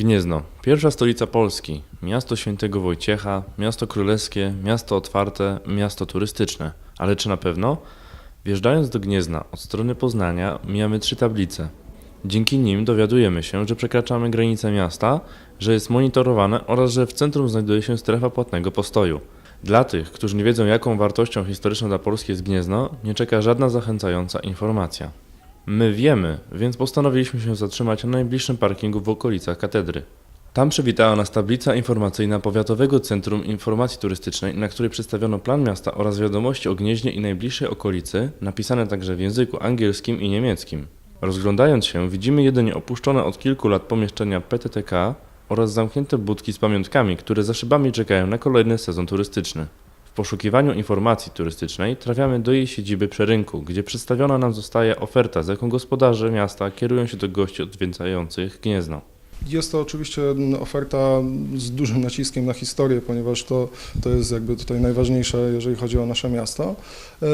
Gniezno, pierwsza stolica Polski, miasto świętego Wojciecha, miasto królewskie, miasto otwarte, miasto turystyczne. Ale czy na pewno? Wjeżdżając do Gniezna od strony Poznania mijamy trzy tablice. Dzięki nim dowiadujemy się, że przekraczamy granice miasta, że jest monitorowane oraz że w centrum znajduje się strefa płatnego postoju. Dla tych, którzy nie wiedzą jaką wartością historyczną dla Polski jest Gniezno, nie czeka żadna zachęcająca informacja. My wiemy, więc postanowiliśmy się zatrzymać na najbliższym parkingu w okolicach katedry. Tam przywitała nas tablica informacyjna Powiatowego Centrum Informacji Turystycznej, na której przedstawiono plan miasta oraz wiadomości o Gnieźnie i najbliższej okolicy, napisane także w języku angielskim i niemieckim. Rozglądając się, widzimy jedynie opuszczone od kilku lat pomieszczenia PTTK oraz zamknięte budki z pamiątkami, które za szybami czekają na kolejny sezon turystyczny. W poszukiwaniu informacji turystycznej trafiamy do jej siedziby przy rynku, gdzie przedstawiona nam zostaje oferta, z jaką gospodarze miasta kierują się do gości odwiedzających Gniezno. Jest to oczywiście oferta z dużym naciskiem na historię, ponieważ to, to jest jakby tutaj najważniejsze, jeżeli chodzi o nasze miasto. E,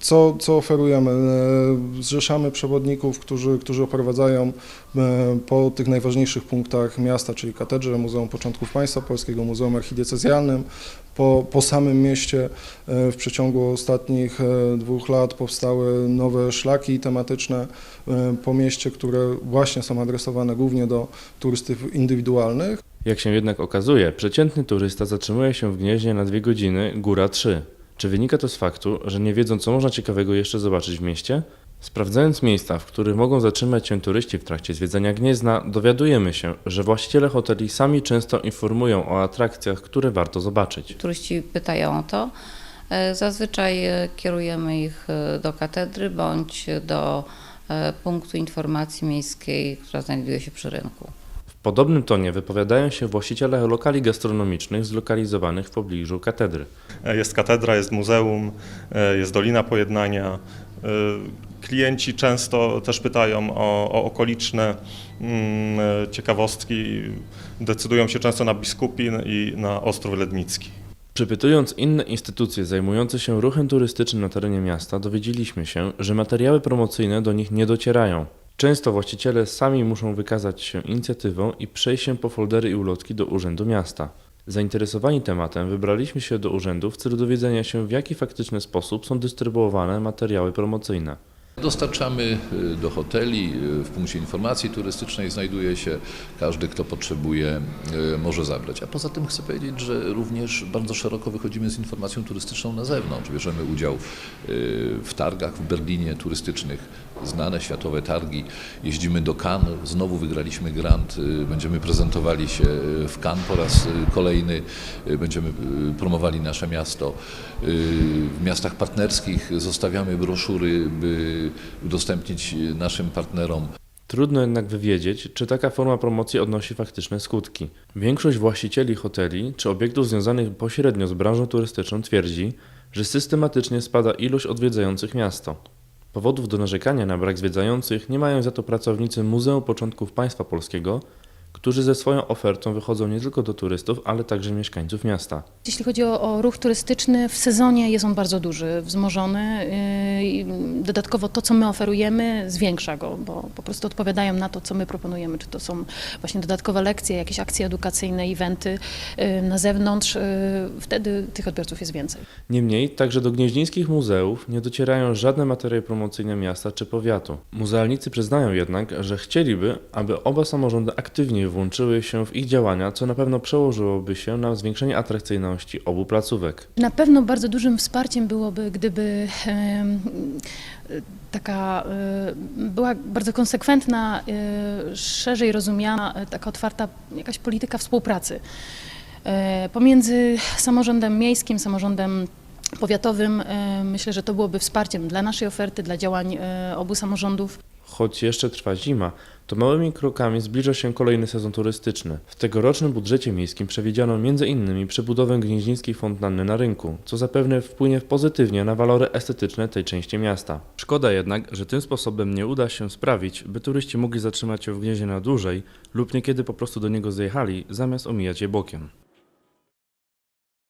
Co, co oferujemy? E, Zrzeszamy przewodników, którzy, którzy oprowadzają e, po tych najważniejszych punktach miasta, czyli katedrze, Muzeum Początków Państwa Polskiego, Muzeum Archidiecezjalnym. Po, po samym mieście e, w przeciągu ostatnich e, dwóch lat powstały nowe szlaki tematyczne e, po mieście, które właśnie są adresowane głównie do turystów indywidualnych. Jak się jednak okazuje, przeciętny turysta zatrzymuje się w Gnieźnie na dwie godziny, góra trzy. Czy wynika to z faktu, że nie wiedzą, co można ciekawego jeszcze zobaczyć w mieście? Sprawdzając miejsca, w których mogą zatrzymać się turyści w trakcie zwiedzania Gniezna, dowiadujemy się, że właściciele hoteli sami często informują o atrakcjach, które warto zobaczyć. Turyści pytają o to. E, Zazwyczaj e, kierujemy ich e, do katedry bądź do punktu informacji miejskiej, która znajduje się przy rynku. W podobnym tonie wypowiadają się właściciele lokali gastronomicznych zlokalizowanych w pobliżu katedry. Jest katedra, jest muzeum, jest Dolina Pojednania. Klienci często też pytają o, o okoliczne mm, ciekawostki. Decydują się często na Biskupin i na Ostrów Lednicki. Przypytując inne instytucje zajmujące się ruchem turystycznym na terenie miasta, dowiedzieliśmy się, że materiały promocyjne do nich nie docierają. Często właściciele sami muszą wykazać się inicjatywą i przejść się po foldery i ulotki do Urzędu Miasta. Zainteresowani tematem wybraliśmy się do urzędu w celu dowiedzenia się, w jaki faktyczny sposób są dystrybuowane materiały promocyjne. Dostarczamy y, do hoteli, y, w punkcie informacji turystycznej znajduje się, każdy kto potrzebuje y, może zabrać. A poza tym chcę powiedzieć, że również bardzo szeroko wychodzimy z informacją turystyczną na zewnątrz. Bierzemy udział w targach w Berlinie turystycznych, znane światowe targi. Jeździmy do Cannes, znowu wygraliśmy grant, y, będziemy prezentowali się y, w Cannes po raz y, kolejny, będziemy promowali nasze miasto. W miastach partnerskich zostawiamy broszury, by udostępnić naszym partnerom. Trudno jednak wywiedzieć, czy taka forma promocji odnosi faktyczne skutki. Większość właścicieli hoteli czy obiektów związanych pośrednio z branżą turystyczną twierdzi, że systematycznie spada ilość odwiedzających miasto. Powodów do narzekania na brak zwiedzających nie mają za to pracownicy Muzeum Początków Państwa Polskiego, którzy ze swoją ofertą wychodzą nie tylko do turystów, ale także mieszkańców miasta. Jeśli chodzi o, o ruch turystyczny, w sezonie jest on bardzo duży, wzmożony. yy, Dodatkowo to, co my oferujemy, zwiększa go, bo po prostu odpowiadają na to, co my proponujemy. Czy to są właśnie dodatkowe lekcje, jakieś akcje edukacyjne, eventy yy, na zewnątrz. yy, Wtedy tych odbiorców jest więcej. Niemniej także do gnieźnieńskich muzeów nie docierają żadne materiały promocyjne miasta czy powiatu. Muzealnicy przyznają jednak, że chcieliby, aby oba samorządy aktywniej włączyły się w ich działania, co na pewno przełożyłoby się na zwiększenie atrakcyjności obu placówek. Na pewno bardzo dużym wsparciem byłoby, gdyby taka y, była bardzo konsekwentna, y, szerzej rozumiana, y, taka otwarta jakaś polityka współpracy pomiędzy samorządem miejskim, samorządem powiatowym. Myślę, że to byłoby wsparciem dla naszej oferty, dla działań obu samorządów. Choć jeszcze trwa zima, to małymi krokami zbliża się kolejny sezon turystyczny. W tegorocznym budżecie miejskim przewidziano m.in. przebudowę gnieźnieńskiej fontanny na rynku, co zapewne wpłynie pozytywnie na walory estetyczne tej części miasta. Szkoda jednak, że tym sposobem nie uda się sprawić, by turyści mogli zatrzymać się w Gnieźnie na dłużej lub niekiedy po prostu do niego zjechali, zamiast omijać je bokiem.